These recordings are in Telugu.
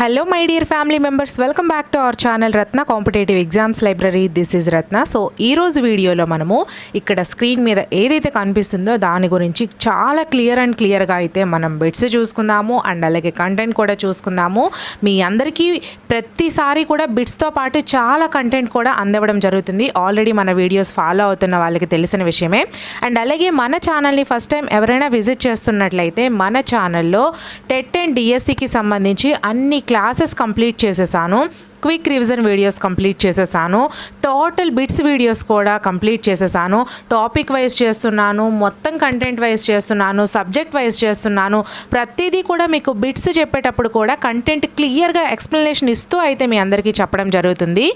Hello my dear family members welcome back to our channel Ratna competitive exams library this is Ratna so ఈరోజు వీడియోలో మనము ఇక్కడ స్క్రీన్ మీద ఏదైతే కనిపిస్తుందో దాని గురించి చాలా క్లియర్ అండ్ క్లియర్గా అయితే మనం బిట్స్ చూసుకుందాము అండ్ అలాగే కంటెంట్ కూడా చూసుకుందాము. మీ అందరికీ ప్రతిసారి కూడా బిట్స్తో పాటు చాలా కంటెంట్ కూడా అందవడం జరుగుతుంది. ఆల్రెడీ మన వీడియోస్ ఫాలో అవుతున్న వాళ్ళకి తెలిసిన విషయమే. అండ్ అలాగే మన ఛానల్ని ఫస్ట్ టైం ఎవరైనా విజిట్ చేస్తున్నట్లయితే మన ఛానల్లో టెట్ అండ్ డిఎస్సికి సంబంధించి అన్ని క్లాసెస్ కంప్లీట్ చేసేసాను క్విక్ రివిజన్ వీడియోస్ కంప్లీట్ చేసేసాను టోటల్ బిట్స్ వీడియోస్ కూడా కంప్లీట్ చేసేసాను టాపిక్ వైజ్ చేస్తున్నాను మొత్తం కంటెంట్ వైజ్ చేస్తున్నాను సబ్జెక్ట్ వైజ్ చేస్తున్నాను ప్రతిదీ కూడా మీకు బిట్స్ చెప్పేటప్పుడు కూడా కంటెంట్ క్లియర్గా ఎక్స్ప్లెనేషన్ ఇస్తూ అయితే మీ అందరికీ చెప్పడం జరుగుతుంది.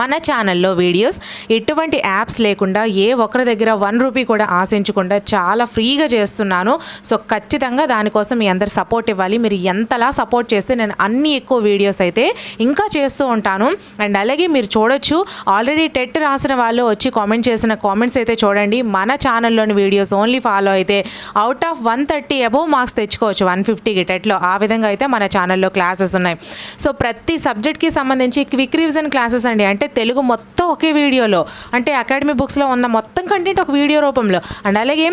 మన ఛానల్లో వీడియోస్ ఎటువంటి యాప్స్ లేకుండా ఏ ఒక్కరి దగ్గర వన్ రూపీ కూడా ఆశించకుండా చాలా ఫ్రీగా చేస్తున్నాను. సో ఖచ్చితంగా దానికోసం మీ అందరు సపోర్ట్ ఇవ్వాలి. మీరు ఎంతలా సపోర్ట్ చేస్తే నేను అన్ని ఎక్కువ వీడియోస్ అయితే ఇంకా చేస్తూ ఉంటాను. అండ్ అలాగే మీరు చూడొచ్చు ఆల్రెడీ టెట్ రాసిన వాళ్ళు వచ్చి కామెంట్ చేసిన కామెంట్స్ అయితే చూడండి. మన ఛానల్లోని వీడియోస్ ఓన్లీ ఫాలో అయితే out of one thirty above marks తెచ్చుకోవచ్చు. వన్ ఫిఫ్టీకి టెట్లో ఆ విధంగా అయితే మన ఛానల్లో క్లాసెస్ ఉన్నాయి. సో ప్రతి సబ్జెక్ట్కి సంబంధించి క్విక్ రివిజన్ క్లాసెస్ అండి. అంటే తెలుగు మొత్తం ఒకే వీడియోలో. అంటే అకాడమీ బుక్స్లో ఉన్న మొత్తం కంటెంట్ ఒక వీడియో రూపంలో. అండ్ అలాగే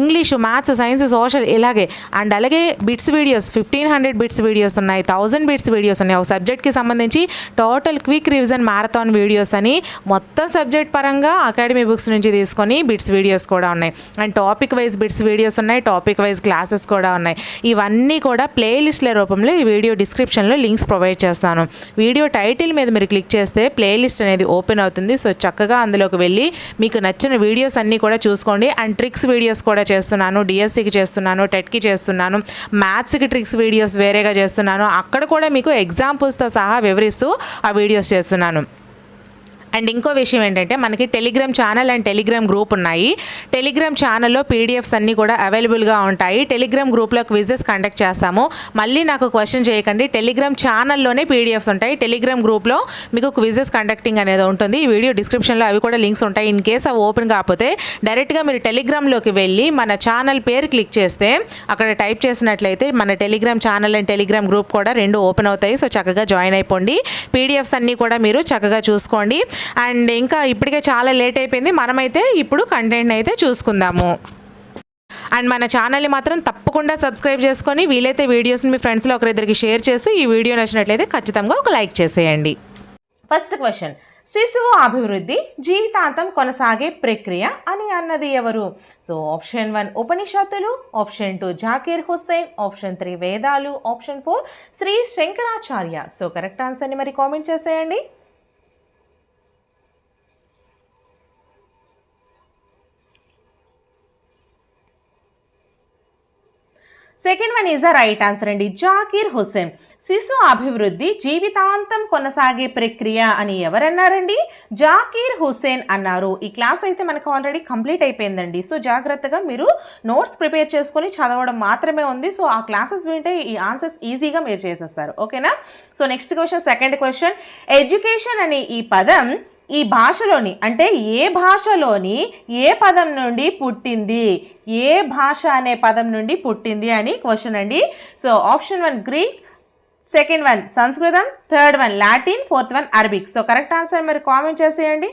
ఇంగ్లీషు మ్యాథ్స్ సైన్స్ సోషల్ ఇలాగే. అండ్ అలాగే bits videos fifteen hundred bits videos ఉన్నాయి థౌజండ్ బిట్స్ వీడియోస్ ఉన్నాయి. ఒక సబ్జెక్ట్కి సంబంధించి total quick revision marathon videos అని మొత్తం సబ్జెక్ట్ పరంగా అకాడమీ బుక్స్ నుంచి తీసుకొని బిట్స్ వీడియోస్ కూడా ఉన్నాయి. And topic wise bits videos ఉన్నాయి టాపిక్ వైజ్ క్లాసెస్ కూడా ఉన్నాయి. ఇవన్నీ కూడా ప్లేలిస్ట్ల రూపంలో ఈ వీడియో డిస్క్రిప్షన్లో లింక్స్ ప్రొవైడ్ చేస్తాను. వీడియో టైటిల్ మీద మీరు క్లిక్ చేస్తే ప్లేలిస్ట్ అనేది ఓపెన్ అవుతుంది. సో చక్కగా అందులోకి వెళ్ళి మీకు నచ్చిన వీడియోస్ అన్నీ కూడా చూసుకోండి. అండ్ ట్రిక్స్ వీడియోస్ కూడా చేస్తున్నాను. డిఎస్సికి చేస్తున్నాను. టెట్కి చేస్తున్నాను. మ్యాథ్స్కి ట్రిక్స్ వీడియోస్ వేరేగా చేస్తున్నాను. అక్కడ కూడా మీకు ఎగ్జాంపుల్స్తో సహా వివరిస్తూ ఆ వీడియోస్ చేస్తున్నాను. అండ్ ఇంకో విషయం ఏంటంటే మనకి Telegram channel and Telegram group ఉన్నాయి. టెలిగ్రామ్ ఛానల్లో పీడిఎఫ్స్ అన్నీ కూడా అవైలబుల్గా ఉంటాయి. టెలిగ్రామ్ గ్రూప్లో క్విజెస్ కండక్ట్ చేస్తాము. మళ్ళీ నాకు క్వశ్చన్ చేయకండి. టెలిగ్రామ్ ఛానల్లోనే పీడిఎఫ్స్ ఉంటాయి. టెలిగ్రామ్ గ్రూప్లో మీకు క్విజెస్ కండక్టింగ్ అనేది ఉంటుంది. ఈ వీడియో డిస్క్రిప్షన్లో అవి కూడా లింక్స్ ఉంటాయి. ఇన్ కేస్ అవి ఓపెన్ కాకపోతే డైరెక్ట్గా మీరు టెలిగ్రామ్లోకి వెళ్ళి మన ఛానల్ పేరు క్లిక్ చేస్తే అక్కడ టైప్ చేసినట్లయితే మన Telegram channel and Telegram group కూడా రెండు ఓపెన్ అవుతాయి. సో చక్కగా జాయిన్ అయిపోండి. పీడిఎఫ్స్ అన్నీ కూడా మీరు చక్కగా చూసుకోండి. అండ్ ఇంకా ఇప్పటికే చాలా లేట్ అయిపోయింది. మనమైతే ఇప్పుడు కంటెంట్ అయితే చూసుకుందాము. అండ్ మన ఛానల్ని మాత్రం తప్పకుండా సబ్స్క్రైబ్ చేసుకొని వీలైతే వీడియోస్ని మీ ఫ్రెండ్స్లో ఒకరిద్దరికి షేర్ చేసి ఈ వీడియో నచ్చినట్లయితే ఖచ్చితంగా ఒక లైక్ చేసేయండి. First question. శిశువు అభివృద్ధి జీవితాంతం కొనసాగే ప్రక్రియ అని అన్నది ఎవరు? సో ఆప్షన్ వన్ ఉపనిషత్తులు option two Zakir Hussain option three వేదాలు option four Shri Shankaracharya. So correct ఆన్సర్ని మరి కామెంట్ చేసేయండి. Second one is the right answer అండి. జాకీర్ హుస్సేన్ శిశు అభివృద్ధి జీవితాంతం కొనసాగే ప్రక్రియ అని ఎవరన్నారండి? జాకీర్ హుస్సేన్ అన్నారు. ఈ క్లాస్ అయితే మనకు ఆల్రెడీ కంప్లీట్ అయిపోయిందండి. సో జాగ్రత్తగా మీరు నోట్స్ ప్రిపేర్ చేసుకొని చదవడం మాత్రమే ఉంది. సో ఆ క్లాసెస్ వింటే ఈ ఆన్సర్స్ ఈజీగా మీరు చేసేస్తారు. ఓకేనా so next question second question education అనే ఈ పదం ఈ భాషలోని అంటే ఏ భాషలోని ఏ పదం నుండి పుట్టింది? ఏ భాష అనే పదం నుండి పుట్టింది అని క్వశ్చన్ అండి. So option one Greek second one Sanskrit third one Latin fourth one Arabic so correct answer మీరు కామెంట్ చేసేయండి.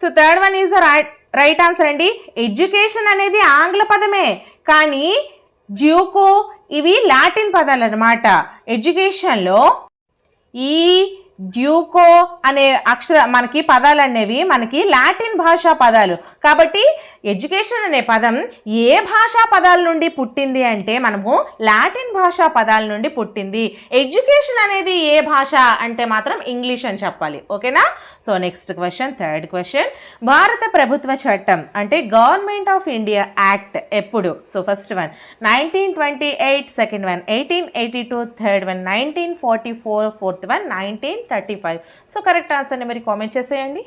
So third one is the right right answer అండి. ఎడ్యుకేషన్ అనేది ఆంగ్ల పదమే కానీ జ్యూకో ఇవి లాటిన్ పదాలు అనమాట ఎడ్యుకేషన్లో ఈ డ్యూకో అనే అక్షర మనకి పదాలు అనేవి మనకి లాటిన్ భాషా పదాలు. కాబట్టి ఎడ్యుకేషన్ అనే పదం ఏ భాషా పదాల నుండి పుట్టింది అంటే మనము లాటిన్ భాషా పదాల నుండి పుట్టింది. ఎడ్యుకేషన్ అనేది ఏ భాష అంటే మాత్రం ఇంగ్లీష్ అని చెప్పాలి. ఓకేనా? So next question third question. భారత ప్రభుత్వ చట్టం అంటే గవర్నమెంట్ ఆఫ్ ఇండియా యాక్ట్ ఎప్పుడు? So first one nineteen twenty eight second one eighteen eighty two third one nineteen forty four fourth one nineteen thirty five. So correct ఆన్సర్ని మీరు కామెంట్ చేసేయండి.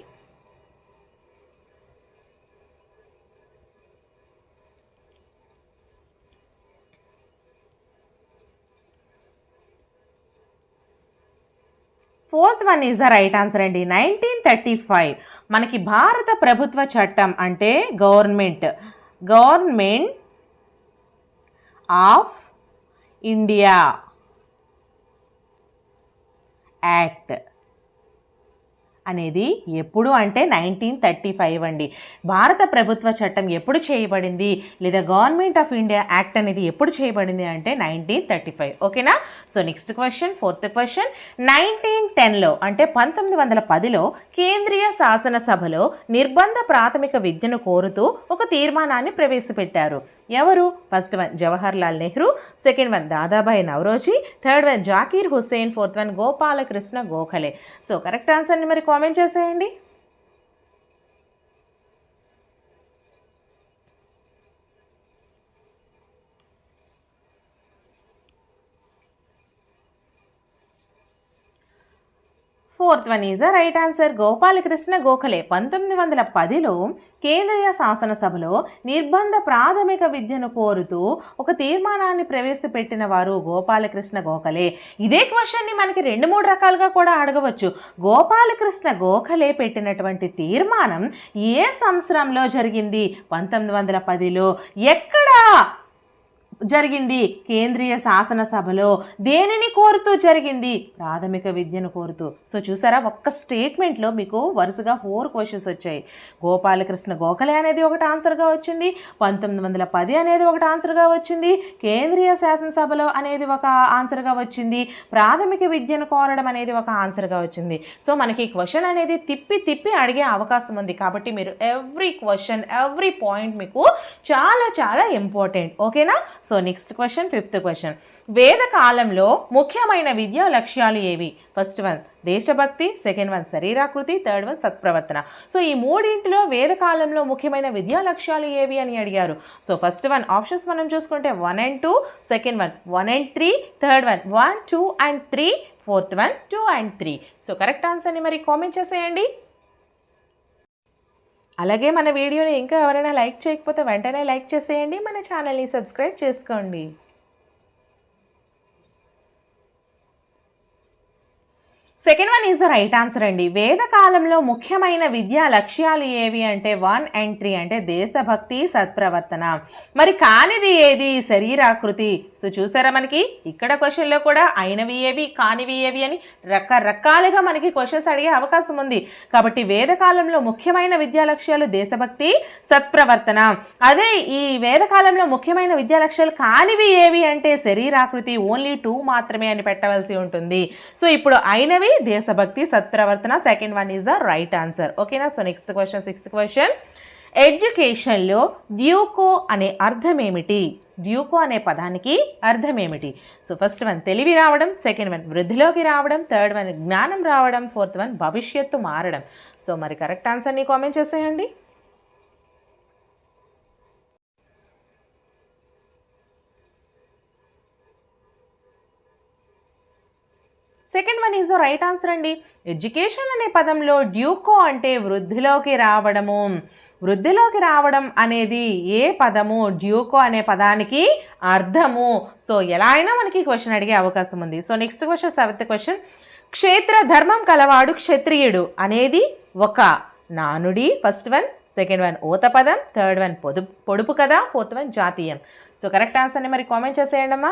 Fourth one is the right answer అండి. Nineteen thirty five. మనకి భారత ప్రభుత్వ చట్టం అంటే government. Government of India act. అనేది ఎప్పుడు అంటే నైన్టీన్ థర్టీ ఫైవ్ అండి. భారత ప్రభుత్వ చట్టం ఎప్పుడు చేయబడింది? లేదా గవర్నమెంట్ ఆఫ్ ఇండియా యాక్ట్ అనేది ఎప్పుడు చేయబడింది అంటే నైన్టీన్ థర్టీ ఫైవ్. ఓకేనా? So next question fourth question. Nineteen టెన్లో అంటే పంతొమ్మిది వందల పదిలో కేంద్రీయ శాసనసభలో నిర్బంధ ప్రాథమిక విద్యను కోరుతూ ఒక తీర్మానాన్ని ప్రవేశపెట్టారు. ఎవరు? First one Jawahar Lal Nehru second one Dadabhai Naoroji third one Zakir Hussain fourth one Gopal Krishna Gokhale so correct ఆన్సర్ని మరి కామెంట్ చేసేయండి. Fourth one is the right answer Gopal Krishna Gokhale. పంతొమ్మిది వందల పదిలో కేంద్రీయ శాసనసభలో నిర్బంధ ప్రాథమిక విద్యను కోరుతూ ఒక తీర్మానాన్ని ప్రవేశపెట్టిన వారు గోపాలకృష్ణ గోఖలే. ఇదే క్వశ్చన్ని మనకి రెండు మూడు రకాలుగా కూడా అడగవచ్చు. గోపాలకృష్ణ గోఖలే పెట్టినటువంటి తీర్మానం ఏ సంవత్సరంలో జరిగింది? పంతొమ్మిది వందల పదిలో. ఎక్కడా జరిగింది. కేంద్రీయ శాసనసభలో దేనిని కోరుతూ జరిగింది? ప్రాథమిక విద్యను కోరుతూ. సో చూసారా? ఒక్క స్టేట్మెంట్లో మీకు వరుసగా ఫోర్ క్వశ్చన్స్ వచ్చాయి. గోపాలకృష్ణ గోఖలే అనేది ఒకటి ఆన్సర్గా వచ్చింది. పంతొమ్మిది వందల పది అనేది ఒకటి ఆన్సర్గా వచ్చింది. కేంద్రీయ శాసనసభలో అనేది ఒక ఆన్సర్గా వచ్చింది. ప్రాథమిక విద్యను కోరడం అనేది ఒక ఆన్సర్గా వచ్చింది. సో మనకి క్వశ్చన్ అనేది తిప్పి తిప్పి అడిగే అవకాశం ఉంది. కాబట్టి మీరు ఎవ్రీ క్వశ్చన్ ఎవ్రీ పాయింట్ మీకు చాలా చాలా ఇంపార్టెంట్. ఓకేనా? So so next question fifth question వేద కాలంలో ముఖ్యమైన విద్యా లక్ష్యాలు ఏవి? ఫస్ట్ వన్ దేశభక్తి. సెకండ్ వన్ శరీరాకృతి. థర్డ్ వన్ సత్ప్రవర్తన. సో ఈ మూడింటిలో వేద కాలంలో ముఖ్యమైన విద్యా లక్ష్యాలు ఏవి అని అడిగారు? సో ఫస్ట్ వన్ ఆప్షన్స్ మనం చూసుకుంటే one and two second one one and three third one one two and three fourth one two and three so correct ఆన్సర్ని మరి కామెంట్ చేసేయండి. అలాగే మన వీడియోని ఇంకా ఎవరైనా లైక్ చేయకపోతే వెంటనే లైక్ చేసేయండి. మన ఛానల్ని సబ్స్క్రైబ్ చేసుకోండి. Second one is the right answer అండి. వేదకాలంలో ముఖ్యమైన విద్యా లక్ష్యాలు ఏవి అంటే వన్ అండ్ త్రీ అంటే దేశభక్తి సత్ప్రవర్తన. మరి కానిది ఏది? శరీరాకృతి. సో చూసారా మనకి? ఇక్కడ క్వశ్చన్లో కూడా అయినవి ఏవి కానివి ఏవి అని రకరకాలుగా మనకి క్వశ్చన్స్ అడిగే అవకాశం ఉంది. కాబట్టి వేదకాలంలో ముఖ్యమైన విద్యా లక్ష్యాలు దేశభక్తి సత్ప్రవర్తన. అదే ఈ వేదకాలంలో ముఖ్యమైన విద్యా లక్ష్యాలు కానివి ఏవి అంటే శరీరాకృతి ఓన్లీ టూ మాత్రమే అని పెట్టవలసి ఉంటుంది. సో ఇప్పుడు అయినవి దేశభక్తి సత్ప్రవర్తన. Second one is the right answer ఓకేనా so next question sixth question ఎడ్యుకేషన్లో డ్యూకో అనే అర్థం ఏమిటి? డ్యూకో అనే పదానికి అర్థం ఏమిటి? సో ఫస్ట్ వన్ తెలివి రావడం. సెకండ్ వన్ వృద్ధిలోకి రావడం. థర్డ్ వన్ జ్ఞానం రావడం. ఫోర్త్ వన్ భవిష్యత్తు మారడం. సో మరి కరెక్ట్ ఆన్సర్ని కామెంట్ చేసేయండి. Second one is the right answer అండి. ఎడ్యుకేషన్ అనే పదంలో డ్యూకో అంటే వృద్ధిలోకి రావడము. వృద్ధిలోకి రావడం అనేది ఏ పదము? డ్యూకో అనే పదానికి అర్థము. సో ఎలా అయినా మనకి క్వశ్చన్ అడిగే అవకాశం ఉంది. So next question seventh question క్షేత్ర ధర్మం కలవాడు క్షత్రియుడు అనేది ఒక నానుడి. ఫస్ట్ వన్ సెకండ్ వన్ ఓత పదం. థర్డ్ వన్ పొదు పొడుపు కదా? ఫోర్త్ వన్ జాతీయం. సో కరెక్ట్ ఆన్సర్ని మరి కామెంట్ చేసేయండి అమ్మా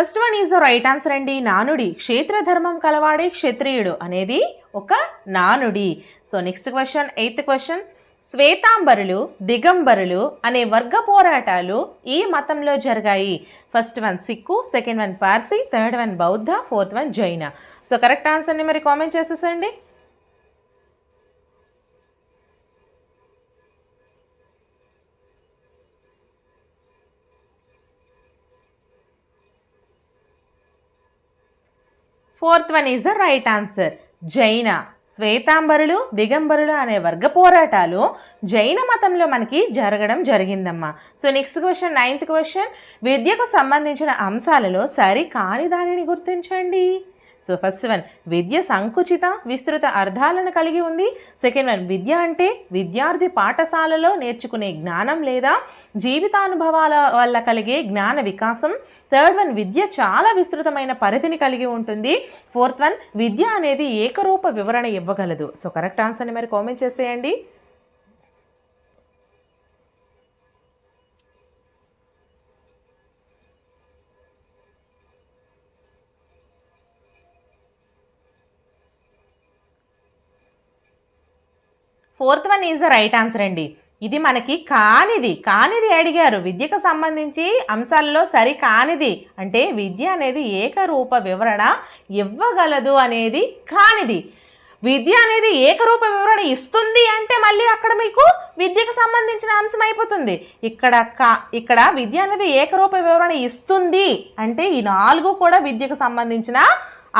first one is the right answer అండి. నానుడి. క్షేత్రధర్మం కలవాడే క్షత్రియుడు అనేది ఒక నానుడి. So next question eighth question శ్వేతాంబరులు దిగంబరులు అనే వర్గ పోరాటాలు ఈ మతంలో జరిగాయి. First one Sikh second one Parsi third one బౌద్ధ ఫోర్త్ వన్ జైన. సో కరెక్ట్ ఆన్సర్ని మరి comment చేసేసండి fourth one is the right answer. జైన శ్వేతాంబరులు దిగంబరులు అనే వర్గ పోరాటాలు జైన మతంలో మనకి జరగడం జరిగిందమ్మా. So next question ninth question విద్యకు సంబంధించిన అంశాలలో సరి కాని దానిని గుర్తించండి. సో ఫస్ట్ వన్ విద్య సంకుచిత విస్తృత అర్థాలను కలిగి ఉంది. సెకండ్ వన్ విద్య అంటే విద్యార్థి పాఠశాలలో నేర్చుకునే జ్ఞానం లేదా జీవితానుభవాల వల్ల కలిగే జ్ఞాన వికాసం. థర్డ్ వన్ విద్య చాలా విస్తృతమైన పరిధిని కలిగి ఉంటుంది. ఫోర్త్ వన్ విద్య అనేది ఏకరూప వివరణ ఇవ్వగలదు. సో కరెక్ట్ ఆన్సర్ని మరి కామెంట్ చేసేయండి. Fourth one is the right answer అండి. ఇది మనకి కానిది కానిది అడిగారు. విద్యకు సంబంధించి అంశాల్లో సరి కానిది. అంటే విద్య అనేది ఏకరూప వివరణ ఇవ్వగలదు అనేది కానిది. విద్య అనేది ఏకరూప వివరణ ఇస్తుంది అంటే మళ్ళీ అక్కడ మీకు విద్యకు సంబంధించిన అంశం అయిపోతుంది. ఇక్కడ కా ఇక్కడ విద్య అనేది ఏకరూప వివరణ ఇస్తుంది అంటే ఈ నాలుగు కూడా విద్యకు సంబంధించిన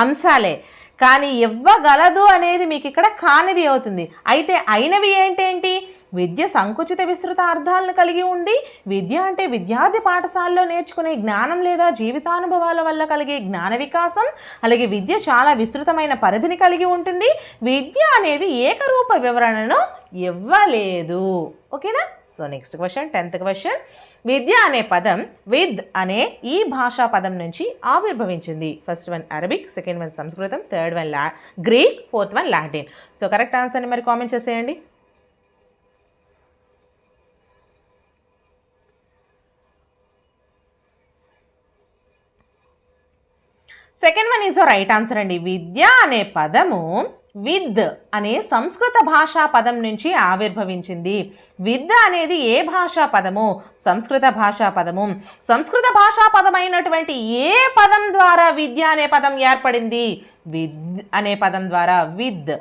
అంశాలే. కానీ ఇవ్వగలదు అనేది మీకు ఇక్కడ కానిది అవుతుంది. అయితే అయినవి ఏంటేంటి? విద్య సంకుచిత విస్తృత అర్థాలను కలిగి ఉంది విద్య అంటే విద్యార్థి పాఠశాలలో నేర్చుకునే జ్ఞానం లేదా జీవితానుభవాల వల్ల కలిగే జ్ఞాన వికాసం అలాగే విద్య చాలా విస్తృతమైన పరిధిని కలిగి ఉంటుంది. విద్య అనేది ఏకరూప వివరణను ఇవ్వలేదు. ఓకేనా? So next question tenth question విద్య అనే పదం విద్ అనే ఈ భాషా పదం నుంచి ఆవిర్భవించింది. First one Arabic second one సంస్కృతం థర్డ్ వన్ లా Greek fourth one Latin so correct ఆన్సర్ని మరి కామెంట్ చేసేయండి. Second one is right answer అండి. విద్య అనే పదము విద్ అనే సంస్కృత భాషా పదం నుంచి ఆవిర్భవించింది. విద్ అనేది ఏ భాషా పదము? సంస్కృత భాషా పదము. సంస్కృత భాషా పదమైనటువంటి ఏ పదం ద్వారా విద్య అనే పదం ఏర్పడింది? విద్ అనే పదం ద్వారా విద్.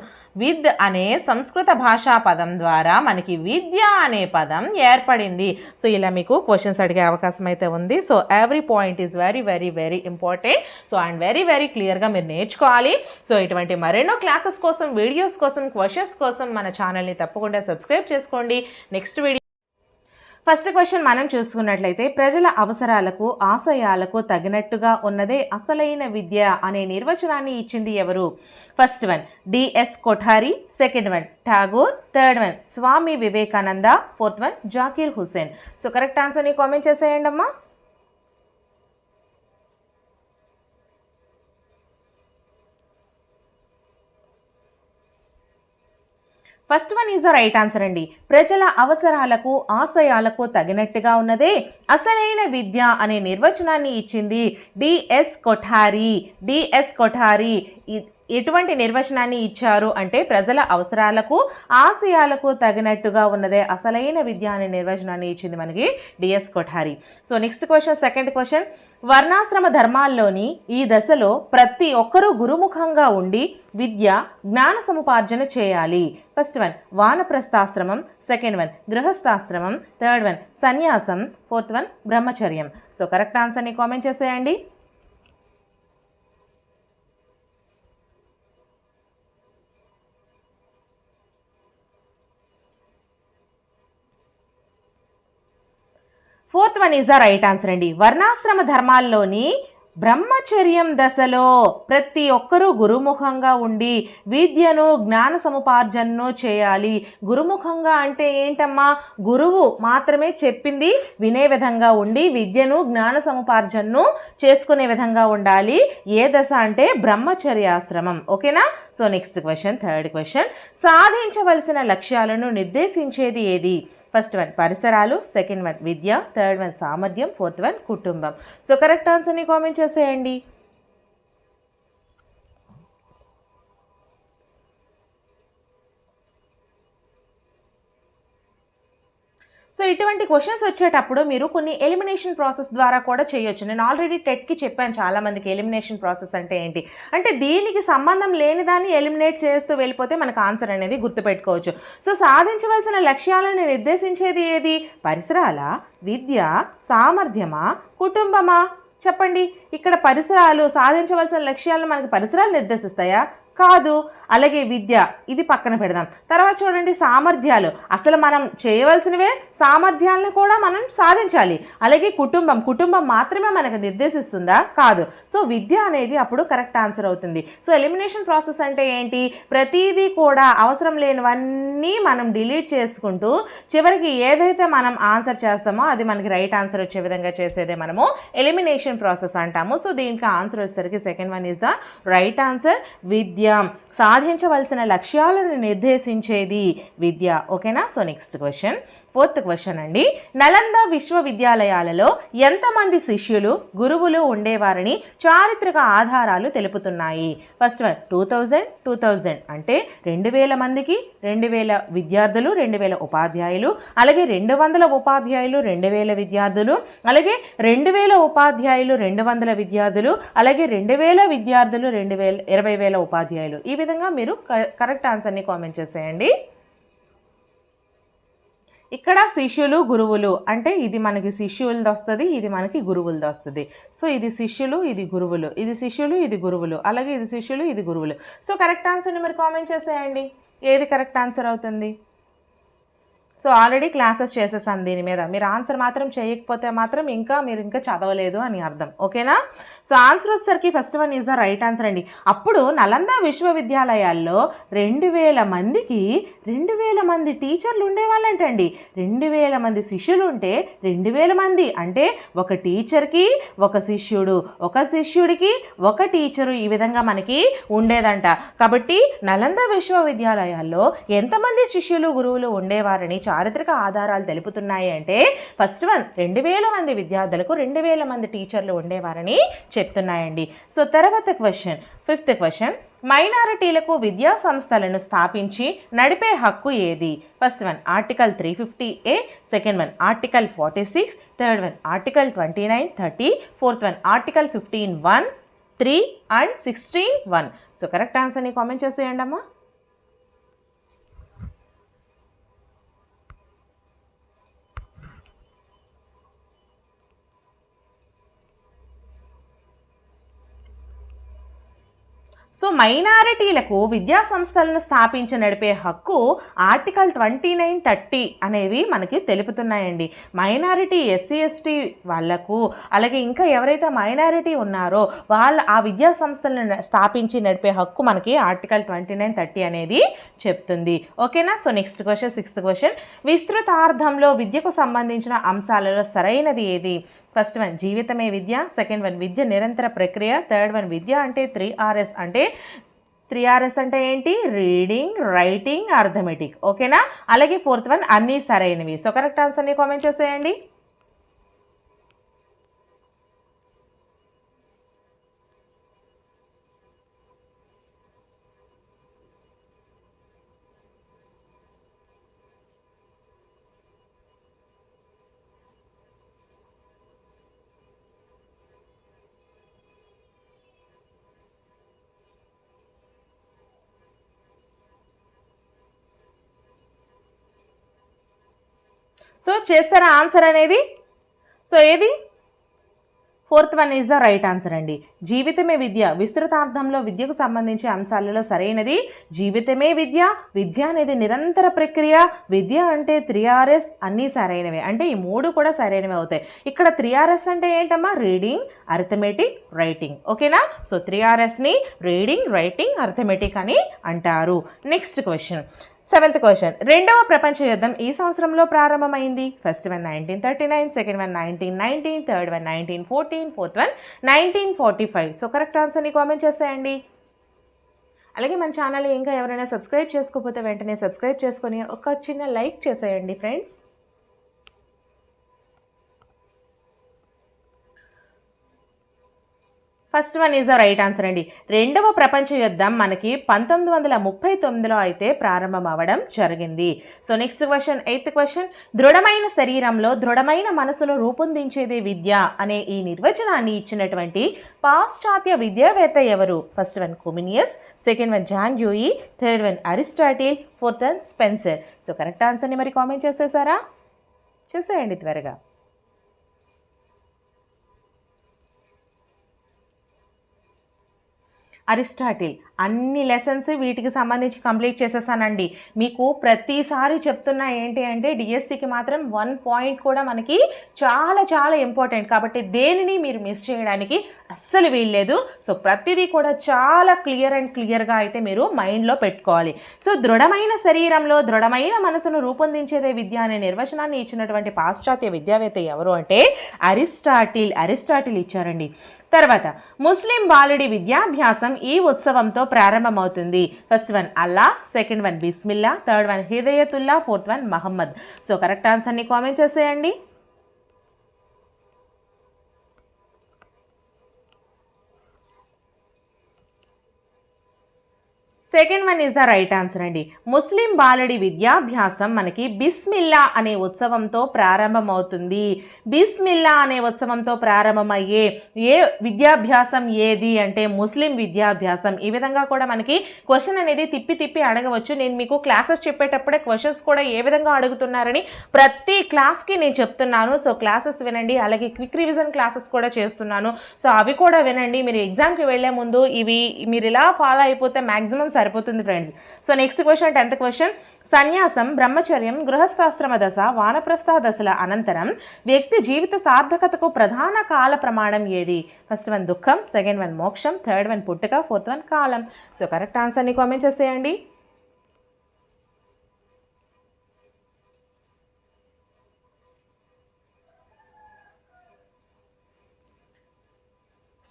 విద్ అనే సంస్కృత భాషా పదం ద్వారా మనకి విద్య అనే పదం ఏర్పడింది. సో ఇలా మీకు క్వశ్చన్స్ అడిగే అవకాశం అయితే ఉంది. So every point is very very very important so and very very క్లియర్గా మీరు నేర్చుకోవాలి. సో ఇటువంటి మరెన్నో క్లాసెస్ కోసం వీడియోస్ కోసం క్వశ్చన్స్ కోసం మన ఛానల్ని తప్పకుండా సబ్స్క్రైబ్ చేసుకోండి. నెక్స్ట్ వీడియో ఫస్ట్ క్వశ్చన్ మనం చూసుకున్నట్లయితే ప్రజల అవసరాలకు ఆశయాలకు తగినట్టుగా ఉన్నదే అసలైన విద్య అనే నిర్వచనాన్ని ఇచ్చింది ఎవరు? First one D S Kothari second one Tagore third one Swami Vivekananda fourth one Zakir Hussain so correct ఆన్సర్ని కామెంట్ చేసేయండి అమ్మా first one is the right answer అండి. ప్రజల అవసరాలకు ఆశయాలకు తగినట్టుగా ఉన్నదే అసలైన విద్య అనే నిర్వచనాన్ని ఇచ్చింది డిఎస్ కొఠారి. డిఎస్ కొఠారి. ఎటువంటి నిర్వచనాన్ని ఇచ్చారు అంటే ప్రజల అవసరాలకు ఆశయాలకు తగినట్టుగా ఉన్నదే అసలైన విద్య అనే నిర్వచనాన్ని ఇచ్చింది మనకి D S Kothari. So next question second question వర్ణాశ్రమ ధర్మాల్లోని ఈ దశలో ప్రతి ఒక్కరూ గురుముఖంగా ఉండి విద్య జ్ఞాన సముపార్జన చేయాలి. ఫస్ట్ వన్ వానప్రస్థాశ్రమం. సెకండ్ వన్ గృహస్థాశ్రమం. థర్డ్ వన్ సన్యాసం. ఫోర్త్ వన్ బ్రహ్మచర్యం. సో కరెక్ట్ ఆన్సర్ని కామెంట్ చేసేయండి. One is the right answer అండి వర్ణాశ్రమ ధర్మాల్లోని బ్రహ్మచర్యం దశలో ప్రతి ఒక్కరూ గురుముఖంగా ఉండి విద్యను జ్ఞాన సముపార్జనను చేయాలి గురుముఖంగా అంటే ఏంటమ్మా గురువు మాత్రమే చెప్పింది వినే విధంగా ఉండి విద్యను జ్ఞాన సముపార్జనను చేసుకునే విధంగా ఉండాలి ఏ దశ అంటే బ్రహ్మచర్యాశ్రమం ఓకేనా so next question third question సాధించవలసిన లక్ష్యాలను నిర్దేశించేది ఏది ఫస్ట్ వన్ పరిసరాలు. సెకండ్ వన్ విద్య. థర్డ్ వన్ సామర్థ్యం. ఫోర్త్ వన్ కుటుంబం. సో కరెక్ట్ ఆన్సర్ని కామెంట్ చేసేయండి. సో ఇటువంటి క్వశ్చన్స్ వచ్చేటప్పుడు మీరు కొన్ని ఎలిమినేషన్ ప్రాసెస్ ద్వారా కూడా చేయొచ్చు. నేను ఆల్రెడీ టెట్కి చెప్పాను చాలామందికి ఎలిమినేషన్ ప్రాసెస్ అంటే ఏంటి? అంటే దీనికి సంబంధం లేని దాన్ని ఎలిమినేట్ చేస్తూ వెళ్ళిపోతే మనకు ఆన్సర్ అనేది గుర్తుపెట్టుకోవచ్చు. సో సాధించవలసిన లక్ష్యాలను నిర్దేశించేది ఏది? పరిసరాల? విద్య? సామర్థ్యమా? కుటుంబమా? చెప్పండి. ఇక్కడ పరిసరాలు సాధించవలసిన లక్ష్యాలను మనకి పరిసరాలు నిర్దేశిస్తాయా? కాదు. అలాగే విద్య ఇది పక్కన పెడదాం. తర్వాత చూడండి సామర్థ్యాలు. అసలు మనం చేయవలసినవే సామర్థ్యాలను కూడా మనం సాధించాలి. అలాగే కుటుంబం కుటుంబం మాత్రమే మనకు నిర్దేశిస్తుందా? కాదు. సో విద్య అనేది అప్పుడు కరెక్ట్ ఆన్సర్ అవుతుంది. సో ఎలిమినేషన్ ప్రాసెస్ అంటే ఏంటి? ప్రతిదీ కూడా అవసరం లేనివన్నీ మనం డిలీట్ చేసుకుంటూ చివరికి ఏదైతే మనం ఆన్సర్ చేస్తామో అది మనకి రైట్ ఆన్సర్ వచ్చే విధంగా చేసేదే మనము ఎలిమినేషన్ ప్రాసెస్ అంటాము. సో దీనికి ఆన్సర్ వచ్చేసరికి second one is the right answer. విద్య. సా సాధించవలసిన లక్ష్యాలను నిర్దేశించేది విద్య. ఓకేనా? So next question fourth question అండి. నలంద విశ్వవిద్యాలయాలలో ఎంతమంది శిష్యులు గురువులు ఉండేవారని చారిత్రక ఆధారాలు తెలుపుతున్నాయి? First one two thousand two thousand అంటే రెండు వేల మందికి రెండు వేల విద్యార్థులు రెండు వేల ఉపాధ్యాయులు అలాగే రెండు వందల ఉపాధ్యాయులు రెండు వేల విద్యార్థులు అలాగే రెండు వేల ఉపాధ్యాయులు రెండు వందల విద్యార్థులు అలాగే రెండు వేల విద్యార్థులు రెండు వేల ఇరవై వేల ఉపాధ్యాయులు. ఈ విధంగా మీరు కరెక్ట్ ఆన్సర్ని కామెంట్ చేసేయండి. ఇక్కడ శిష్యులు గురువులు అంటే ఇది మనకి శిష్యులది వస్తుంది ఇది మనకి గురువులది వస్తుంది. సో ఇది శిష్యులు ఇది గురువులు. ఇది శిష్యులు ఇది గురువులు. అలాగే ఇది శిష్యులు ఇది గురువులు. సో కరెక్ట్ ఆన్సర్ని మీరు కామెంట్ చేసేయండి. ఏది కరెక్ట్ ఆన్సర్ అవుతుంది? సో ఆల్రెడీ క్లాసెస్ చేసేసాను దీని మీద. మీరు ఆన్సర్ మాత్రం చేయకపోతే మాత్రం ఇంకా మీరు ఇంకా చదవలేదు అని అర్థం. ఓకేనా? సో ఆన్సర్ వచ్చేసరికి first one is the right answer అండి. అప్పుడు నలంద విశ్వవిద్యాలయాల్లో రెండు వేల మందికి రెండు వేల మంది టీచర్లు ఉండేవాళ్ళంటండి. రెండు వేల మంది శిష్యులు ఉంటే రెండు వేల మంది. అంటే ఒక టీచర్కి ఒక శిష్యుడు ఒక శిష్యుడికి ఒక టీచరు ఈ విధంగా మనకి ఉండేదంట. కాబట్టి నలంద విశ్వవిద్యాలయాల్లో ఎంతమంది శిష్యులు గురువులు ఉండేవారని చారిత్రక ఆధారాలు తెలుపుతున్నాయి అంటే ఫస్ట్ వన్ రెండు వేల మంది విద్యార్థులకు రెండు వేల మంది టీచర్లు ఉండేవారని చెప్తున్నాయండి. సో తర్వాత క్వశ్చన్ ఫిఫ్త్ క్వశ్చన్ మైనారిటీలకు విద్యా సంస్థలను స్థాపించి నడిపే హక్కు ఏది? First one article three fifty A second one article forty six third one article twenty nine thirty fourth one article fifteen one three and sixteen one. So correct ఆన్సర్ని కామెంట్ చేసేయండి అమ్మా సో మైనారిటీలకు విద్యా సంస్థలను స్థాపించి నడిపే హక్కు ఆర్టికల్ ట్వంటీ నైన్ థర్టీ అనేవి మనకి తెలుపుతున్నాయండి. మైనారిటీ ఎస్సీ ఎస్టీ వాళ్ళకు అలాగే ఇంకా ఎవరైతే మైనారిటీ ఉన్నారో వాళ్ళ ఆ విద్యా సంస్థలను స్థాపించి నడిపే హక్కు మనకి ఆర్టికల్ ట్వంటీ నైన్ థర్టీ అనేది చెప్తుంది. ఓకేనా? So next question sixth question. విస్తృతార్థంలో విద్యకు సంబంధించిన అంశాలలో సరైనది ఏది? ఫస్ట్ వన్ జీవితమే విద్య. సెకండ్ వన్ విద్య నిరంతర ప్రక్రియ. థర్డ్ వన్ విద్య అంటే త్రీ ఆర్ఎస్ అంటే త్రీ ఆర్ఎస్ అంటే ఏంటి? Reading writing arithmetic. ఓకేనా? అలాగే ఫోర్త్ వన్ అన్నీ సరైనవి. సో కరెక్ట్ ఆన్సర్ని కామెంట్ చేసేయండి. సో చేస్తారా ఆన్సర్ అనేది? సో ఏది? Fourth one is the right answer అండి. జీవితమే విద్య విస్తృతార్థంలో విద్యకు సంబంధించి అంశాలలో సరైనది. జీవితమే విద్య విద్య అనేది నిరంతర ప్రక్రియ. విద్య అంటే త్రీఆర్ఎస్ అన్నీ సరైనవే. అంటే ఈ మూడు కూడా సరైనవి అవుతాయి. ఇక్కడ త్రీఆర్ఎస్ అంటే ఏంటమ్మా? రీడింగ్ అర్థమెటిక్ రైటింగ్ ఓకేనా? సో త్రీఆర్ఎస్ని రీడింగ్ రైటింగ్ అర్థమెటిక్ అని అంటారు. Next question seventh question. రెండవ ప్రపంచ యుద్ధం ఈ సంవత్సరంలో ప్రారంభమైంది. First one nineteen thirty nine second one nineteen nineteen third one nineteen fourteen fourth one nineteen forty five so correct ఆన్సర్ని కామెంట్ చేసేయండి. అలాగే మన ఛానల్ ఇంకా ఎవరైనా సబ్స్క్రైబ్ చేసుకోకపోతే వెంటనే సబ్స్క్రైబ్ చేసుకొని ఒక చిన్న లైక్ చేసేయండి friends first one is the right answer అండి. రెండవ ప్రపంచ యుద్ధం మనకి పంతొమ్మిది వందల ముప్పై తొమ్మిదిలో అయితే ప్రారంభం అవ్వడం జరిగింది. So next question eighth question దృఢమైన శరీరంలో దృఢమైన మనసును రూపొందించేదే విద్య అనే ఈ నిర్వచనాన్ని ఇచ్చినటువంటి పాశ్చాత్య విద్యావేత్త ఎవరు? First one Comenius second one John యూయి third one Aristotle fourth one Spencer so correct ఆన్సర్ని మరి కామెంట్ చేసేసారా? చేసేయండి త్వరగా. అరిస్టాటిల్ అన్ని లెసన్స్ వీటికి సంబంధించి కంప్లీట్ చేసేసానండి. మీకు ప్రతిసారి చెప్తున్నా ఏంటి అంటే డిఎస్సికి మాత్రం వన్ పాయింట్ కూడా మనకి చాలా చాలా ఇంపార్టెంట్ కాబట్టి దేనిని మీరు మిస్ చేయడానికి అస్సలు వీల్లేదు. సో ప్రతిదీ కూడా చాలా క్లియర్ అండ్ క్లియర్గా అయితే మీరు మైండ్లో పెట్టుకోవాలి. సో దృఢమైన శరీరంలో దృఢమైన మనసును రూపొందించేదే విద్య అనే నిర్వచనాన్ని ఇచ్చినటువంటి పాశ్చాత్య విద్యావేత్త ఎవరు అంటే అరిస్టాటిల్ అరిస్టాటిల్ ఇచ్చారండి. తర్వాత ముస్లిం బాలుడి విద్యాభ్యాసం ఈ ఉత్సవంతో ప్రారంభమవుతుంది. First one Allah second one Bismillah third one Hidayatullah fourth one Mohammed. So correct ఆన్సర్ని కామెంట్ చేసేయండి. Second one is the right answer అండి. ముస్లిం బాలుడి విద్యాభ్యాసం మనకి బిస్మిల్లా అనే ఉత్సవంతో ప్రారంభమవుతుంది. బిస్మిల్లా అనే ఉత్సవంతో ప్రారంభమయ్యే ఏ విద్యాభ్యాసం ఏది అంటే ముస్లిం విద్యాభ్యాసం. ఈ విధంగా కూడా మనకి క్వశ్చన్ అనేది తిప్పి తిప్పి అడగవచ్చు. నేను మీకు క్లాసెస్ చెప్పేటప్పుడే క్వశ్చన్స్ కూడా ఏ విధంగా అడుగుతున్నారని ప్రతి క్లాస్కి నేను చెప్తున్నాను. సో క్లాసెస్ వినండి. అలాగే క్విక్ రివిజన్ క్లాసెస్ కూడా చేస్తున్నాను. సో అవి కూడా వినండి. మీరు ఎగ్జామ్కి వెళ్ళే ముందు ఇవి మీరు ఇలా ఫాలో అయిపోతే మ్యాక్సిమం సరిపోతుంది friends so next question tenth question సన్యాసం బ్రహ్మచర్యం గృహస్థాశ్రమ దశ వానప్రస్థ దశల అనంతరం వ్యక్తి జీవిత సార్థకతకు ప్రధాన కాల ప్రమాణం ఏది? ఫస్ట్ వన్ దుఃఖం సెకండ్ వన్ మోక్షం థర్డ్ వన్ పుట్టుక ఫోర్త్ వన్ కాలం. సో కరెక్ట్ ఆన్సర్ని కామెంట్ చేసేయండి.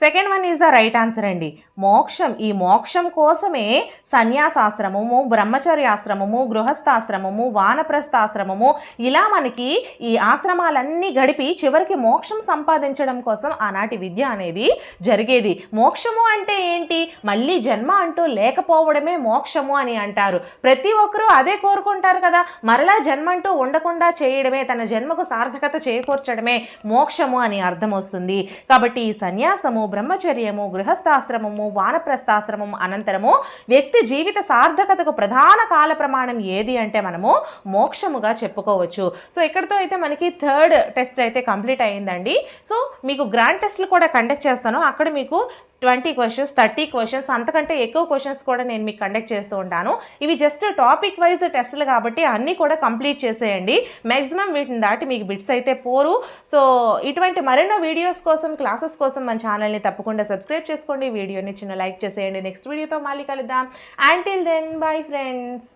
Second one is the right answer అండి. మోక్షం. ఈ మోక్షం కోసమే సన్యాసాశ్రమము బ్రహ్మచర్యాశ్రమము గృహస్థాశ్రమము వానప్రస్థాశ్రమము ఇలా మనకి ఈ ఆశ్రమాలన్నీ గడిపి చివరికి మోక్షం సంపాదించడం కోసం ఆనాటి విద్య అనేది జరిగేది. మోక్షము అంటే ఏంటి? మళ్ళీ జన్మ అంటూ లేకపోవడమే మోక్షము అని అంటారు. ప్రతి ఒక్కరూ అదే కోరుకుంటారు కదా. మరలా జన్మ అంటూ ఉండకుండా చేయడమే తన జన్మకు సార్థకత చేకూర్చడమే మోక్షము అని అర్థం వస్తుంది కాబట్టి ఈ సన్యాసము బ్రహ్మచర్యము గృహస్థాశ్రమము వానప్రస్థాశ్రమము అనంతరము వ్యక్తి జీవిత సార్థకతకు ప్రధాన కాల ప్రమాణం ఏది అంటే మనము మోక్షముగా చెప్పుకోవచ్చు. సో ఇక్కడితో అయితే మనకి థర్డ్ టెస్ట్ అయితే కంప్లీట్ అయ్యిందండి. సో మీకు గ్రాండ్ టెస్ట్లు కూడా కండక్ట్ చేస్తాను. అక్కడ మీకు ట్వంటీ క్వశ్చన్స్ థర్టీ క్వశ్చన్స్ అంతకంటే ఎక్కువ క్వశ్చన్స్ కూడా నేను మీకు కండక్ట్ చేస్తూ ఉంటాను. ఇవి జస్ట్ టాపిక్ వైజ్ టెస్టులు కాబట్టి అన్నీ కూడా కంప్లీట్ చేసేయండి. మ్యాక్సిమం వీటిని దాటి మీకు బిట్స్ అయితే పోరు. సో ఇటువంటి మరెన్నో వీడియోస్ కోసం క్లాసెస్ కోసం మన ఛానల్ని తప్పకుండా సబ్స్క్రైబ్ చేసుకోండి. వీడియోని చిన్న లైక్ చేసేయండి. నెక్స్ట్ వీడియోతో మళ్ళీ కలుద్దాం. Antil then bye friends